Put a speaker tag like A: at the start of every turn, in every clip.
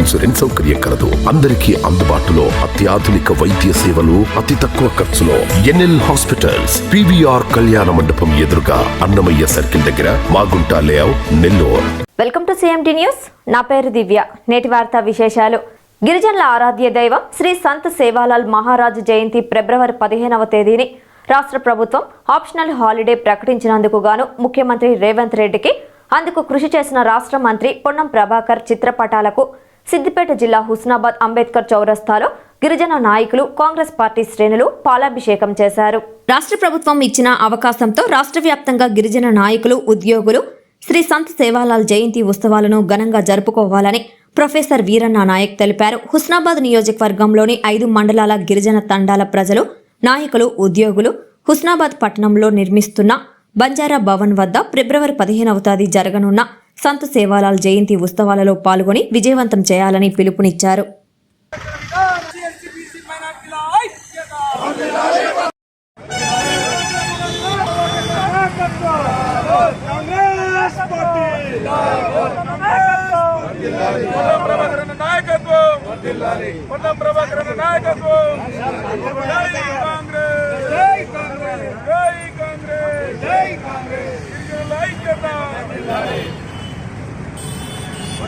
A: Insurance సౌకర్యం కలదు. అందరికీ అందుబాటులో అత్యాధునిక వైద్య సేవలు అతి తక్కువ ఖర్చులో ఎన్ఎల్ హాస్పిటల్స్ పివిఆర్ కళ్యాణ మండపం ఎదురుగా అన్నమయ్య సర్కిల్ దగ్గర Magunta layout Nellore.
B: Welcome to CMT news నా పేరు దివ్య. నేటి వార్తా విశేషాలు. గిరిజనుల ఆరాధ్య దైవం శ్రీ సంత్ సేవాలాల్ మహారాజు జయంతి ఫిబ్రవరి పదిహేనవ తేదీని రాష్ట్ర ప్రభుత్వం ఆప్షనల్ హాలిడే ప్రకటించినందుకు గాను ముఖ్యమంత్రి రేవంత్ రెడ్డికి అందుకు కృషి చేసిన రాష్ట్ర మంత్రి పొన్నం ప్రభాకర్ చిత్రపటాలకు సిద్దిపేట జిల్లా హుస్నాబాద్ అంబేద్కర్ చౌరస్తాలో గిరిజన నాయకులు కాంగ్రెస్ పార్టీ శ్రేణులు పాలాభిషేకం చేశారు. రాష్ట్ర ప్రభుత్వం ఇచ్చిన అవకాశంతో రాష్ట్ర వ్యాప్తంగా గిరిజన నాయకులు ఉద్యోగులు శ్రీ సంత్ సేవాలాల్ జయంతి ఉత్సవాలను ఘనంగా జరుపుకోవాలని ప్రొఫెసర్ వీరన్న నాయక్ తెలిపారు. హుస్నాబాద్ నియోజకవర్గంలోని ఐదు మండలాల గిరిజన తండాల ప్రజలు నాయకులు ఉద్యోగులు హుస్నాబాద్ పట్టణంలో నిర్మిస్తున్న బంజారా భవన్ వద్ద ఫిబ్రవరి పదిహేనవ తేదీ జరగనున్న సంత్ సేవాలాల్ జయంతి ఉత్సవాలలో పాల్గొని విజయవంతం చేయాలని పిలుపునిచ్చారు.
C: నాయకత్వం! పొన్నం నాయకత్వం!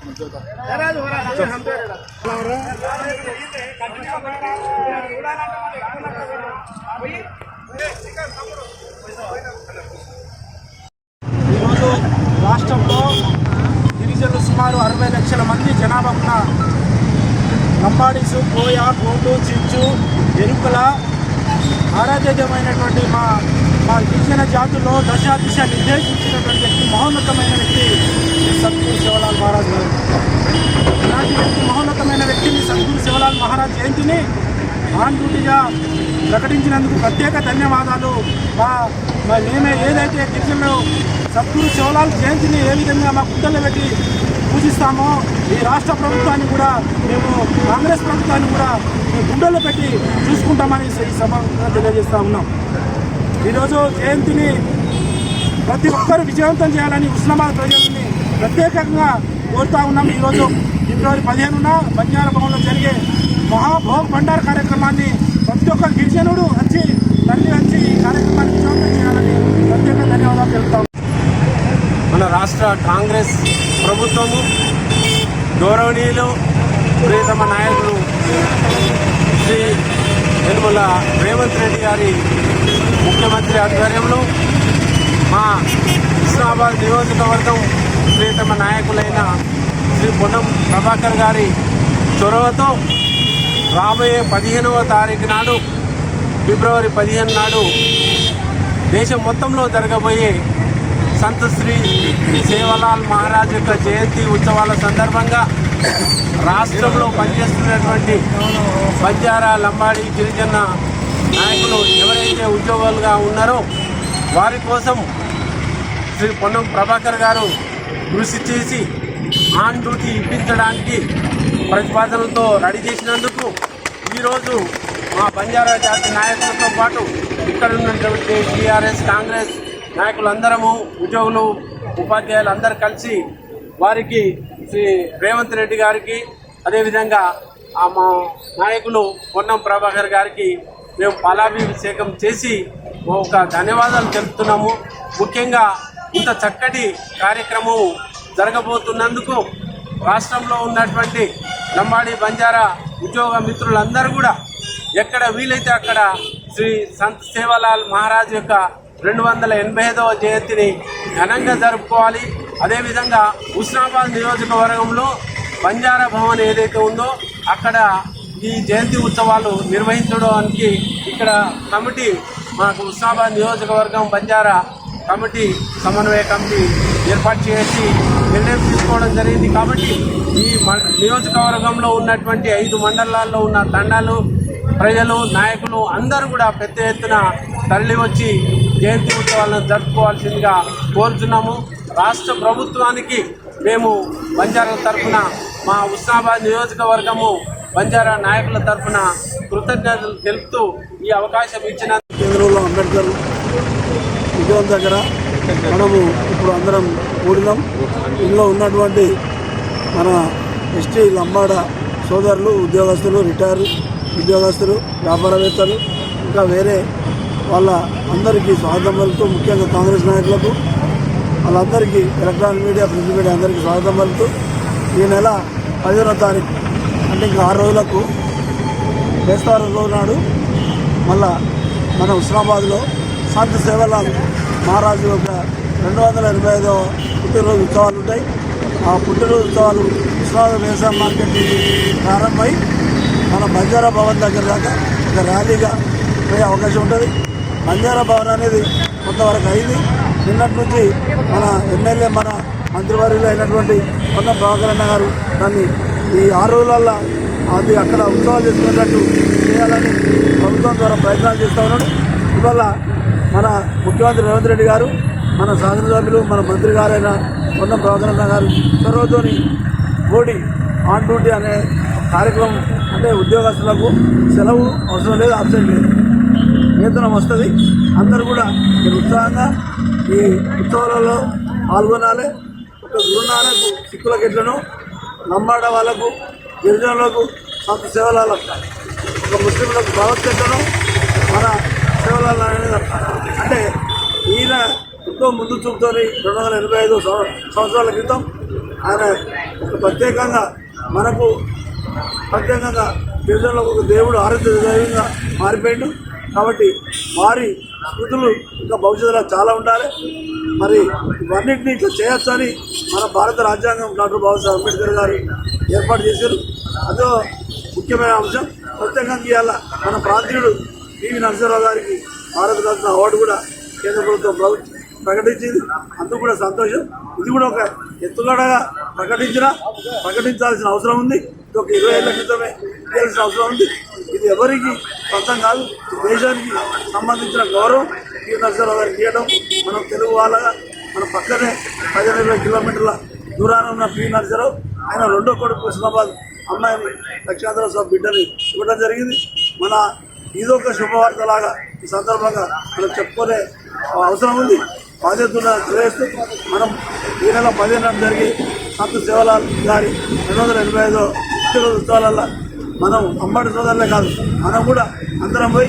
C: ఈరోజు రాష్ట్రంలో గిరిజనులు సుమారు అరవై లక్షల మంది జనాభా ఉన్న లంబాడీసు కోయ కోటు చిచ్చు ఎరుకల ఆరాధ్యమైనటువంటి మా మా గిరిజన జాతుల్లో దశాదిశ నిర్దేశించినటువంటి వ్యక్తి మహోన్నతమైన వ్యక్తి సద్గురు శివలాల్ మహారాజ్ గారు. ఇలాంటి వ్యక్తి మహోన్నతమైన వ్యక్తిని సద్గురు శివలాల్ మహారాజ్ జయంతిని ఆన్ డ్యూటీగా ప్రకటించినందుకు ప్రత్యేక ధన్యవాదాలు. మా మేమే ఏదైతే గిరిజనులు సద్గురు శివలాల్ జయంతిని ఏ విధంగా మా గుడ్డలు పెట్టి పూజిస్తామో ఈ రాష్ట్ర ప్రభుత్వాన్ని కూడా మేము కాంగ్రెస్ ప్రభుత్వాన్ని కూడా మీ గుండెల్లో పెట్టి చూసుకుంటామని ఈ సభ తెలియజేస్తా ఉన్నాం. ఈరోజు జయంతిని ప్రతి ఒక్కరు విజయవంతం చేయాలని ఉస్మానాబాద్ ప్రజల్ని ప్రత్యేకంగా కోరుతా ఉన్నాం. ఈరోజు ఫిబ్రవరి పదిహేనున బంజారా భవన్లో జరిగే మహాభోగ భండార్ కార్యక్రమాన్ని ప్రతి ఒక్క గిరిజనుడు వచ్చి తల్లి వచ్చి ఈ కార్యక్రమాన్ని విజయవంతం చేయాలని ప్రత్యేక ధన్యవాదాలు తెలుపుతాం.
D: మన రాష్ట్ర కాంగ్రెస్ ప్రభుత్వము గౌరవనీయులు ప్రియతమ నాయకులు శ్రీ యనమల రేవంత్ రెడ్డి గారి ముఖ్యమంత్రి ఆధ్వర్యంలో మా హుస్నాబాద్ నియోజకవర్గం ప్రియతమ నాయకులైన శ్రీ పొన్నం ప్రభాకర్ గారి చొరవతో రాబోయే పదిహేనవ తారీఖు నాడు ఫిబ్రవరి పదిహేను నాడు దేశం మొత్తంలో జరగబోయే సంత శ్రీ సేవలాల్ మహారాజ్ యొక్క జయంతి ఉత్సవాల సందర్భంగా రాష్ట్రంలో పనిచేస్తున్నటువంటి బంజారా లంబాడి గిరిజన నాయకులు ఎవరైతే ఉద్యోగాలుగా ఉన్నారో వారి కోసం శ్రీ పొన్నం ప్రభాకర్ గారు కృషి చేసి ఆన్ డ్యూటీ ఇప్పించడానికి ప్రతిపాదనలతో రెడీ చేసినందుకు ఈరోజు మా బంజారా జాతి నాయకులతో పాటు ఇక్కడ ఉన్నటువంటి టీఆర్ఎస్ కాంగ్రెస్ నాయకులందరము ఉద్యోగులు ఉపాధ్యాయులు అందరూ కలిసి వారికి శ్రీ రేవంత్ రెడ్డి గారికి అదేవిధంగా ఆ మా నాయకులు పొన్నం ప్రభాకర్ గారికి మేము పాలాభిషేకం చేసి ఒక ధన్యవాదాలు తెలుపుతున్నాము. ముఖ్యంగా ఇంత చక్కటి కార్యక్రమం జరగబోతున్నందుకు రాష్ట్రంలో ఉన్నటువంటి లంబాడి బంజారా ఉద్యోగ మిత్రులందరూ కూడా ఎక్కడ వీలైతే అక్కడ శ్రీ సంత్ సేవాలాల్ మహారాజ్ యొక్క రెండు వందల ఎనభై ఐదవ జయంతిని ఘనంగా జరుపుకోవాలి. అదేవిధంగా ఉస్నాబాద్ నియోజకవర్గంలో బంజారా భవన్ ఏదైతే ఉందో అక్కడ ఈ జయంతి ఉత్సవాలు నిర్వహించడానికి ఇక్కడ కమిటీ మాకు ఉస్నాబాద్ నియోజకవర్గం బంజారా కమిటీ సమన్వయ కమిటీ ఏర్పాటు చేసి నిర్ణయం తీసుకోవడం జరిగింది. కాబట్టి ఈ మ- నియోజకవర్గంలో ఉన్నటువంటి ఐదు మండలాల్లో ఉన్న తండాలు ప్రజలు నాయకులు అందరూ కూడా పెద్ద ఎత్తున తరలి వచ్చి జయంతి ఉత్సవాలను జరుపుకోవాల్సిందిగా కోరుతున్నాము రాష్ట్ర ప్రభుత్వానికి మేము బంజారాల తరఫున మా ఉస్నాబాద్ నియోజకవర్గము బంజారా నాయకుల తరఫున కృతజ్ఞతలు తెలుపుతూ ఈ అవకాశం ఇచ్చిన
E: కేంద్రంలో అంబేద్కర్ విగ్రహం దగ్గర మనము ఇప్పుడు అందరం కూడినాం ఇందులో ఉన్నటువంటి మన ఎస్టీ లంబాడ సోదరులు ఉద్యోగస్తులు రిటైర్ ఉద్యోగస్తులు వ్యాపారవేత్తలు ఇంకా వేరే వాళ్ళ అందరికీ స్వాగతం పలుకుతూ ముఖ్యంగా కాంగ్రెస్ నాయకులకు వాళ్ళందరికీ ఎలక్ట్రానిక్ మీడియా ప్రింట్ మీడియా అందరికీ స్వాగతం పలుకుతూ ఈ నెల పదిహేనో తారీఖు అంటే ఇంకా ఆరు రోజులకు బేస్తవారం రోజు నాడు మళ్ళా మన హుస్నాబాద్లో సంత సేవలాల్ మహారాజు యొక్క రెండు వందల ఎనభై ఐదో పుట్టినరోజు ఉత్సవాలు ఉంటాయి. ఆ పుట్టినరోజు ఉత్సవాలు హుస్నాబాద్ వ్యవసాయ మార్కెట్ నుంచి ప్రారంభమై మన బంజారా భవన్ దగ్గర దాకా ఒక ర్యాలీగా పోయే అవకాశం ఉంటుంది. బంజారా భవన్ అనేది కొంతవరకు అయింది. నిన్నటి నుంచి మన ఎమ్మెల్యే మన మంత్రివర్యులు అయినటువంటి కొండ ప్రభాకర్ గారు దాన్ని ఈ ఆరు రోజులల్లో అది అక్కడ ఉత్సవాలు చేసుకునేటట్టు చేయాలని ప్రభుత్వం ద్వారా ప్రయత్నాలు చేస్తూ ఉన్నాడు. ఇవాళ మన ముఖ్యమంత్రి రేవంత్ రెడ్డి గారు మన శాసనసభ్యులు మన మంత్రి గారైన కొండ ప్రవర్తన గారు చొరవతోని మోడీ ఆన్ డ్యూటీ అనే కార్యక్రమం అంటే ఉద్యోగస్తులకు సెలవు అవసరం లేదు అబ్సెంట్ లేదు. వేతనం వస్తుంది. అందరూ కూడా ఉత్సాహంగా ఈ ఉత్సవాలలో పాల్గొనాలి. ఒక గురునానకు సిక్కులకు ఎట్లను నమ్మాడ వాళ్ళకు గిరిజనులకు సంత సేవలకు ఒక ముస్లింలకు భగవద్గీతను మన సేవలలో అనేది అంటే ఈయన ఎంతో ముందు చూపుతోని రెండు వందల ఎనభై ఐదు సంవత్సరాల క్రితం ఆయన ప్రత్యేకంగా మనకు ప్రత్యేకంగా గిరిజనులకు ఒక దేవుడు ఆరోగ్య దైవంగా మారిపోయాడు. కాబట్టి వారి స్మృతులు ఇంకా భవిష్యత్తులో చాలా ఉండాలి. మరి ఇవన్నింటినీ ఇట్లా చేయొచ్చని మన భారత రాజ్యాంగం డాక్టర్ బాబాసాహెబ్ అంబేద్కర్ గారు ఏర్పాటు చేశారు. అదో ముఖ్యమైన అంశం. ప్రత్యేకంగా ఇవాళ మన ప్రాంతీయుడు పివి నరసింహరావు గారికి భారత రత్న అవార్డు కూడా కేంద్ర ప్రభుత్వం ప్రకటించింది. అందుకు కూడా సంతోషం. ఇది కూడా ఒక ఎత్తుగడగా ప్రకటించిన ప్రకటించాల్సిన అవసరం ఉంది. ఇది ఒక ఇరవై ఏళ్ళ క్రితమే చేయాల్సిన అవసరం ఉంది. ఇది ఎవరికి సొంతం కాదు దేశానికి సంబంధించిన గౌరవం. ఈ నరసింహరావు గారికి ఇవ్వడం మనం తెలుగు వాళ్ళగా మన పక్కనే పదిహేను ఇరవై కిలోమీటర్ల దూరాన ఉన్న పి. నరసరావు ఆయన రెండో కొడుకు కృష్ణాబాద్ అమ్మాయిని లక్షాంధ్ర స్వామి బిడ్డని ఇవ్వడం జరిగింది. మన ఇదొక శుభవార్తలాగా ఈ సందర్భంగా మనం చెప్పుకునే అవసరం ఉంది. బాధ్యతను తెలియజేస్తూ మనం ఈ నెల పదిహేను జరిగి సంత సేవలాల్ గారి రెండు వందల ఎనభై ఐదో ఉత్సవాలల్లో మనం అమ్మడి సోదరులే కాదు మనం కూడా అందరం పోయి